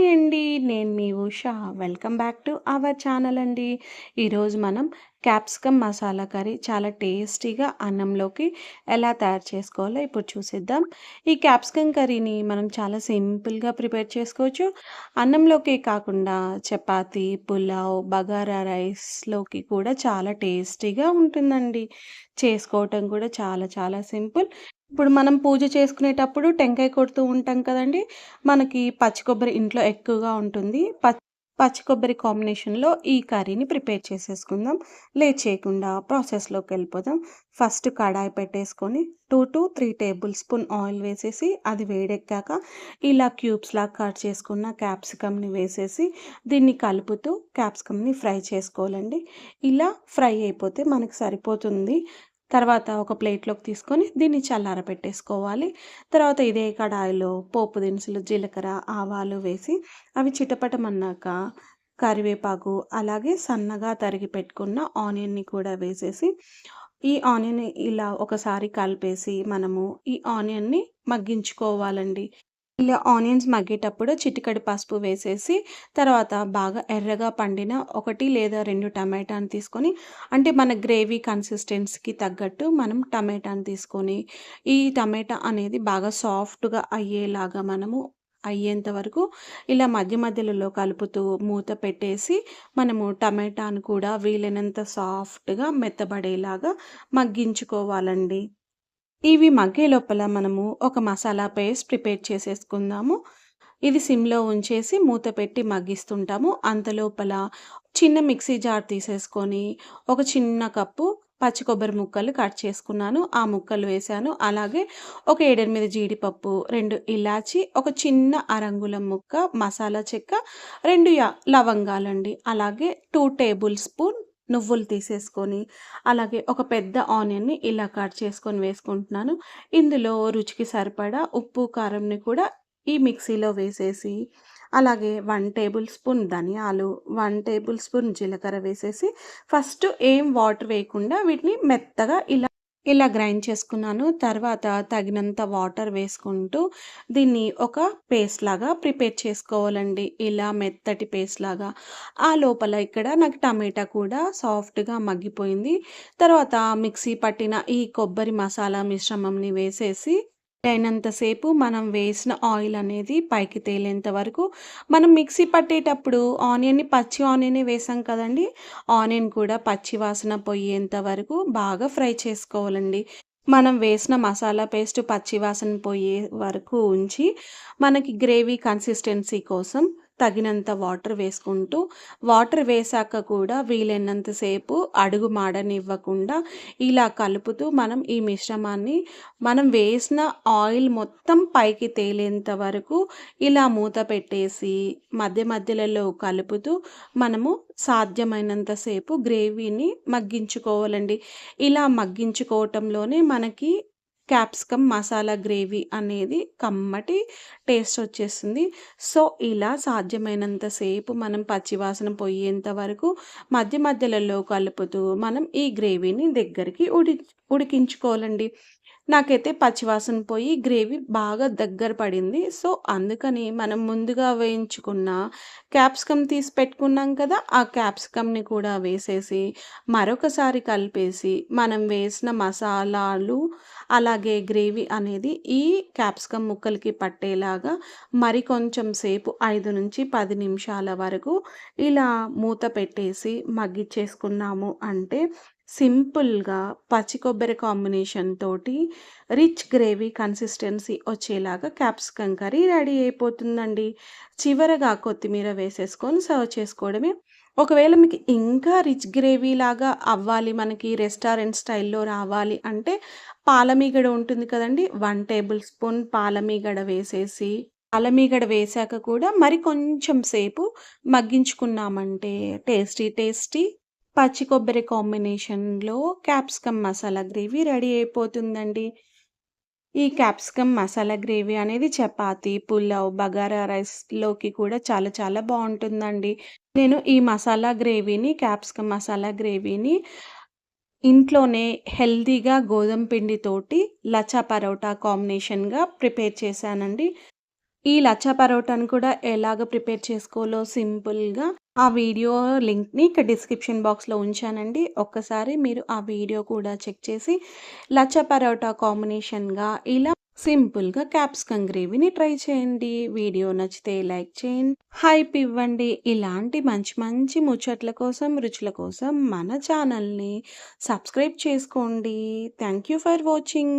Hi అండి. నేను మీ Usha. Welcome back to our channel అండి. ఈరోజు మనం క్యాప్సికమ్ మసాలా కర్రీ చాలా టేస్టీగా అన్నంలోకి ఎలా తయారు చేసుకోవాలో ఇప్పుడు చూసిద్దాం ఈ క్యాప్సికమ్ కర్రీని మనం చాలా సింపుల్‌గా ప్రిపేర్ చేసుకోవచ్చు. అన్నంలోకి కాకుండా చపాతి పులావ్, బగారా రైస్‌లోకి కూడా చాలా టేస్టీగా ఉంటుందండి. చేసుకోవటం కూడా చాలా చాలా సింపుల్. ఇప్పుడు మనం పూజ చేసుకునేటప్పుడు టెంకాయ కొడుతూ ఉంటాం కదండీ! మనకి పచ్చి కొబ్బరి ఇంట్లో ఎక్కువగా ఉంటుంది. పచ్చి కొబ్బరి కాంబినేషన్‌లో ఈ కర్రీని ప్రిపేర్ చేసేసుకుందాం. లేట్ చేయకుండా ప్రాసెస్లోకి వెళ్ళిపోదాం ఫస్ట్ కడాయి పెట్టేసుకొని 2-3 టేబుల్ స్పూన్ ఆయిల్ వేసేసి అది వేడెక్కాక ఇలా క్యూబ్స్‌లా కట్ చేసుకున్న క్యాప్సికమ్‌ని వేసేసి దీన్ని కలుపుతూ క్యాప్సికమ్‌ని ఫ్రై చేసుకోవాలండి. ఇలా ఫ్రై అయిపోతే మనకు సరిపోతుంది. తర్వాత ఒక ప్లేట్‌లోకి తీసుకొని దీన్ని చల్లారబెట్టేసుకోవాలి. తర్వాత ఇదే కడాయిలో పోపు దినుసులు, జీలకర్ర, ఆవాలు వేసి అవి చిటపటమన్నాక కరివేపాకు, అలాగే సన్నగా తరిగి పెట్టుకున్న ఆనియన్‌ని కూడా వేసేసి ఈ ఆనియన్ ఇలా ఒకసారి కలిపేసి మనము ఈ ఆనియన్‌ని మగ్గించుకోవాలండి. ఇలా ఆనియన్స్ మగ్గేటప్పుడు చిటికడి పసుపు వేసేసి తర్వాత బాగా ఎర్రగా పండిన ఒకటి లేదా రెండు టమాటాని తీసుకొని అంటే మన గ్రేవీ కన్సిస్టెన్సీకి తగ్గట్టు మనం టమాటాని తీసుకొని ఈ టమాటా అనేది బాగా సాఫ్ట్‌గా అయ్యేలాగా మనము అయ్యేంత వరకు ఇలా మధ్య మధ్యలో కలుపుతూ మూత పెట్టేసి మనము టమాటాను కూడా వీలైనంత సాఫ్ట్‌గా మెత్తబడేలాగా మగ్గించుకోవాలండి. ఇవి మగ్గే లోపల మనము ఒక మసాలా పేస్ట్ ప్రిపేర్ చేసేసుకుందాము. ఇది సిమ్‌లో ఉంచేసి మూత పెట్టి మగ్గిస్తుంటాము. అంతలోపల చిన్న మిక్సీ జార్ తీసేసుకొని ఒక చిన్న కప్పు పచ్చి కొబ్బరి ముక్కలు కట్ చేసుకున్నాను. ఆ ముక్కలు వేశాను. అలాగే ఒక 7, 8 జీడిపప్పు, రెండు ఇలాచి, ఒక చిన్న అరంగుళం ముక్క మసాలా చెక్క, రెండు య లవంగాలండి. అలాగే టూ టేబుల్ స్పూన్ నువ్వులు తీసేసుకొని అలాగే ఒక పెద్ద ఆనియన్‌ని ఇలా కట్ చేసుకొని వేసుకుంటున్నాను. ఇందులో రుచికి సరిపడా ఉప్పు, కారంని కూడా ఈ మిక్సీలో వేసేసి అలాగే వన్ టేబుల్ స్పూన్ ధనియాలు, వన్ టేబుల్ స్పూన్ జీలకర్ర వేసేసి ఫస్ట్ ఏం వాటర్ వేయకుండా వీటిని మెత్తగా ఇలా ఇలా గ్రైండ్ చేసుకున్నాను. తర్వాత తగినంత వాటర్ వేసుకుంటూ దీన్ని ఒక పేస్ట్ లాగా ప్రిపేర్ చేసుకోవాలండి. ఇలా మెత్తటి పేస్ట్ లాగా ఆ లోపల ఇక్కడ నాకు టమాటా కూడా సాఫ్ట్‌గా మగ్గిపోయింది. తర్వాత మిక్సీ పట్టిన ఈ కొబ్బరి మసాలా మిశ్రమంని వేసేసి అయినంతసేపు మనం వేసిన ఆయిల్ అనేది పైకి తేలేంత వరకు మనం మిక్సీ పట్టేటప్పుడు ఆనియన్‌ని పచ్చి ఆనియనే వేసాం కదండీ! ఆనియన్ కూడా పచ్చి వాసన పోయేంత వరకు బాగా ఫ్రై చేసుకోవాలండి. మనం వేసిన మసాలా పేస్ట్ పచ్చి వాసన పోయే వరకు ఉంచి మనకి గ్రేవీ కన్సిస్టెన్సీ కోసం తగినంత వాటర్ వేసుకుంటూ వాటర్ వేశాక కూడా వీలైనంత సేపు అడుగు మాడనివ్వకుండా ఇలా కలుపుతూ మనం ఈ మిశ్రమాన్ని మనం వేసిన ఆయిల్ మొత్తం పైకి తేలేంత వరకు ఇలా మూత పెట్టేసి మధ్య మధ్యలలో కలుపుతూ మనము సాధ్యమైనంతసేపు గ్రేవీని మగ్గించుకోవాలండి. ఇలా మగ్గించుకోవటంలోనే మనకి క్యాప్సికమ్ మసాలా గ్రేవీ అనేది కమ్మటి టేస్ట్ వచ్చేస్తుంది. సో, ఇలా సాధ్యమైనంతసేపు మనం పచ్చివాసన పోయేంత వరకు మధ్య మధ్యలలో కలుపుతూ మనం ఈ గ్రేవీని దగ్గరికి ఉడి ఉడికించుకోవాలండి. నాకైతే పచ్చివాసన పోయి గ్రేవీ బాగా దగ్గర పడింది. సో, అందుకని మనం ముందుగా వేయించుకున్న క్యాప్సికమ్ తీసి పెట్టుకున్నాం కదా! ఆ క్యాప్సికమ్‌ని కూడా వేసేసి మరొకసారి కలిపేసి మనం వేసిన మసాలాలు అలాగే గ్రేవీ అనేది ఈ క్యాప్సికమ్ ముక్కలకి పట్టేలాగా మరి కొంచెం సేపు 5-10 నిమిషాల వరకు ఇలా మూత పెట్టేసి మగ్గిచ్చేసుకున్నాము అంటే సింపుల్‌గా పచ్చి కొబ్బరి కాంబినేషన్ తోటి రిచ్ గ్రేవీ కన్సిస్టెన్సీ వచ్చేలాగా క్యాప్సికమ్ కర్రీ రెడీ అయిపోతుందండి. చివరగా కొత్తిమీర వేసేసుకొని సర్వ్ చేసుకోవడమే. ఒకవేళ మీకు ఇంకా రిచ్ గ్రేవీలాగా అవ్వాలి మనకి రెస్టారెంట్ స్టైల్‌లో రావాలి అంటే పాలమీగడ ఉంటుంది కదండి వన్ టేబుల్ స్పూన్ పాలమీగడ వేసేసి అలమీగడ వేశాక కూడా మరి కొంచెం సేపు మగ్గించుకున్నామంటే టేస్టీ టేస్టీ పచ్చి కొబ్బరి కాంబినేషన్‌లో క్యాప్సికమ్ మసాలా గ్రేవీ రెడీ అయిపోతుందండి. ఈ క్యాప్సికమ్ మసాలా గ్రేవీ అనేది చపాతీ, పులావ్, బగారా రైస్‌లోకి కూడా చాలా చాలా బాగుంటుందండి నేను ఈ మసాలా గ్రేవీని క్యాప్సికమ్ మసాలా గ్రేవీని ఇంట్లోనే హెల్దీగా గోధుమ పిండితోటి లచ్చా పరోటా కాంబినేషన్‌గా ప్రిపేర్ చేశానండి. ఈ లచ్చా పరోటాను కూడా ఎలాగ ప్రిపేర్ చేసుకోవాలో సింపుల్‌గా ఆ వీడియో లింక్‌ని ఇక్కడ డిస్క్రిప్షన్ బాక్స్‌లో ఉంచానండి. ఒక్కసారి మీరు ఆ వీడియో కూడా చెక్ చేసి లచ్చా పరోటా కాంబినేషన్‌గా ఇలా సింపుల్‌గా క్యాప్సికమ్ గ్రేవీని ట్రై చేయండి. వీడియో నచ్చితే లైక్ చేయండి. హైప్ ఇవ్వండి. ఇలాంటి మంచి మంచి ముచ్చట్ల కోసం, రుచుల కోసం మన ఛానల్‌ని సబ్స్క్రైబ్ చేసుకోండి. Thank you for watching.